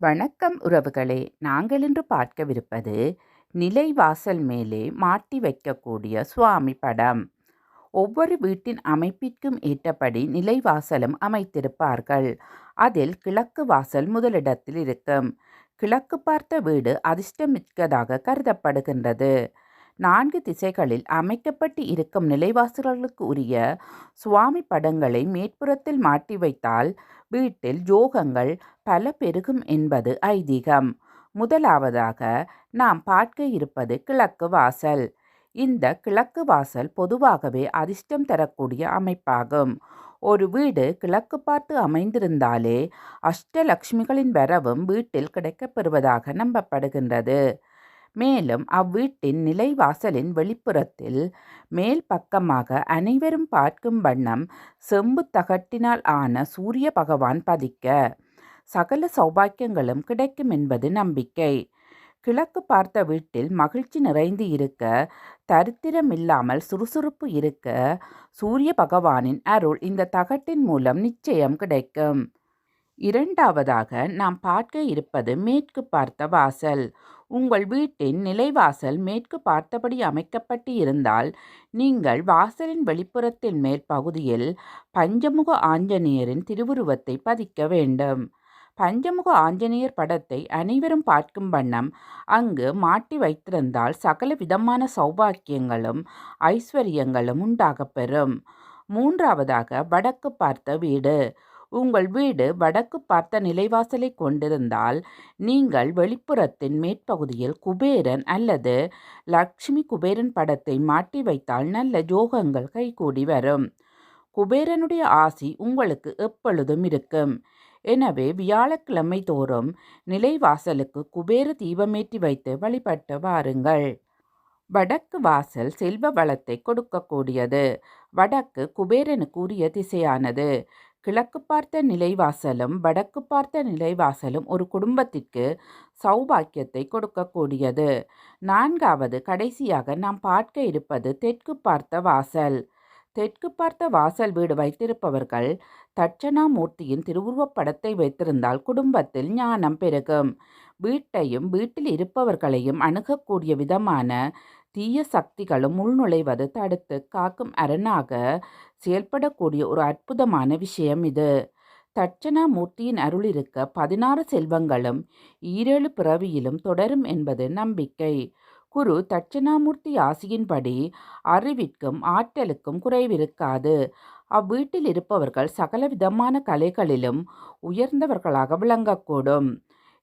வணக்கம் உறவுகளே. நாங்கள் இன்று பார்க்கவிருப்பது நிலைவாசல் மேலே மாட்டி வைக்கக்கூடிய சுவாமி படம். ஒவ்வொரு வீட்டின் அமைப்பிற்கும் ஏற்றபடி நிலைவாசலும் அமைத்திருப்பார்கள். அதில் கிழக்கு வாசல் முதலிடத்தில் இருக்கும். கிழக்கு பார்த்த வீடு அதிர்ஷ்டமிக்கதாக கருதப்படுகின்றது. நான்கு திசைகளில் அமைக்கப்பட்டு இருக்கும் நிலைவாசல்களுக்கு உரிய சுவாமி படங்களை மேற்புறத்தில் மாட்டி வைத்தால் வீட்டில் யோகங்கள் பல பெருகும் என்பது ஐதீகம். முதலாவதாக நாம் பார்க்க இருப்பது கிழக்கு வாசல். இந்த கிழக்கு வாசல் பொதுவாகவே அதிர்ஷ்டம் தரக்கூடிய அமைப்பாகும். ஒரு வீடு கிழக்கு பார்த்து அமைந்திருந்தாலே அஷ்டலக்ஷ்மிகளின் வரவும் வீட்டில் கிடைக்கப்பெறுவதாக நம்பப்படுகின்றது. மேலும் அவ்வீட்டின் நிலைவாசலின் வெளிப்புறத்தில் மேல் பக்கமாக அனைவரும் பார்க்கும் வண்ணம் செம்பு தகட்டினால் ஆன சூரிய பகவான் பதிக்க சகல சௌபாக்கியங்களும் கிடைக்கும் என்பது நம்பிக்கை. கிழக்கு பார்த்த வீட்டில் மகிழ்ச்சி நிறைந்து இருக்க தரித்திரம் இல்லாமல் சுறுசுறுப்பு இருக்க சூரிய பகவானின் அருள் இந்த தகட்டின் மூலம் நிச்சயம் கிடைக்கும். இரண்டாவதாக நாம் பார்க்க இருப்பது மேற்கு பார்த்த வாசல். உங்கள் வீட்டின் நிலைவாசல் மேற்கு பார்த்தபடி அமைக்கப்பட்டு இருந்தால் நீங்கள் வாசலின் வெளிப்புறத்தின் மேற்பகுதியில் பஞ்சமுக ஆஞ்சநேயரின் திருவுருவத்தை பதிக்க வேண்டும். பஞ்சமுக ஆஞ்சநேயர் படத்தை அனைவரும் பார்க்கும் வண்ணம் அங்கு மாட்டி வைத்திருந்தால் சகல விதமான சௌபாக்கியங்களும் ஐஸ்வர்யங்களும் உண்டாகப்பெறும் மூன்றாவதாக வடக்கு பார்த்த வீடு. உங்கள் வீடு வடக்கு பார்த்த நிலைவாசலை கொண்டிருந்தால் நீங்கள் வெளிப்புறத்தின் மேற்பகுதியில் குபேரன் அல்லது லக்ஷ்மி குபேரன் படத்தை மாட்டி வைத்தால் நல்ல ஜோகங்கள் கைகூடி வரும். குபேரனுடைய ஆசி உங்களுக்கு எப்பொழுதும் இருக்கும். எனவே வியாழக்கிழமை தோறும் நிலைவாசலுக்கு குபேர தீபமேற்றி வைத்து வழிபட்டு வாருங்கள். வடக்கு வாசல் செல்வ வளத்தை கொடுக்கக்கூடியது. வடக்கு குபேரனுக்கு உரிய திசையானது. கிழக்கு பார்த்த நிலைவாசலும் வடக்கு பார்த்த நிலைவாசலும் ஒரு குடும்பத்திற்கு சௌபாக்கியத்தை கொடுக்கக்கூடியது. நான்காவது கடைசியாக நாம் பார்க்க இருப்பது தெற்கு பார்த்த வாசல். தெற்கு பார்த்த வாசல் வீடு வைத்திருப்பவர்கள் தட்சணாமூர்த்தியின் திருவுருவப் படத்தை வைத்திருந்தால் குடும்பத்தில் ஞானம் பெருகும். வீட்டையும் வீட்டில் இருப்பவர்களையும் அணுகக்கூடிய விதமான தீய சக்திகளும் உள்நுழைவது தடுத்து காக்கும் அரணாக செயல்படக்கூடிய ஒரு அற்புதமான விஷயம் இது. தட்சணாமூர்த்தியின் அருள் இருக்க பதினாறு செல்வங்களும் ஈரேழு பிறவியிலும் தொடரும் என்பது நம்பிக்கை. குரு தட்சணாமூர்த்தி ஆசியின்படி அறிவிற்கும் ஆற்றலுக்கும் குறைவிருக்காது. அவ்வீட்டில் இருப்பவர்கள் சகல விதமான கலைகளிலும் உயர்ந்தவர்களாக விளங்கக்கூடும்.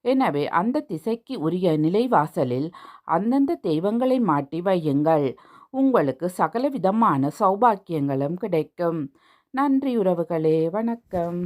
எனவே அந்த திசைக்கு உரிய நிலைவாசலில் அந்தந்த தெய்வங்களை மாட்டி வையுங்கள். உங்களுக்கு சகல விதமான சௌபாக்கியங்களும் கிடைக்கும். நன்றி உறவுகளே வணக்கம்.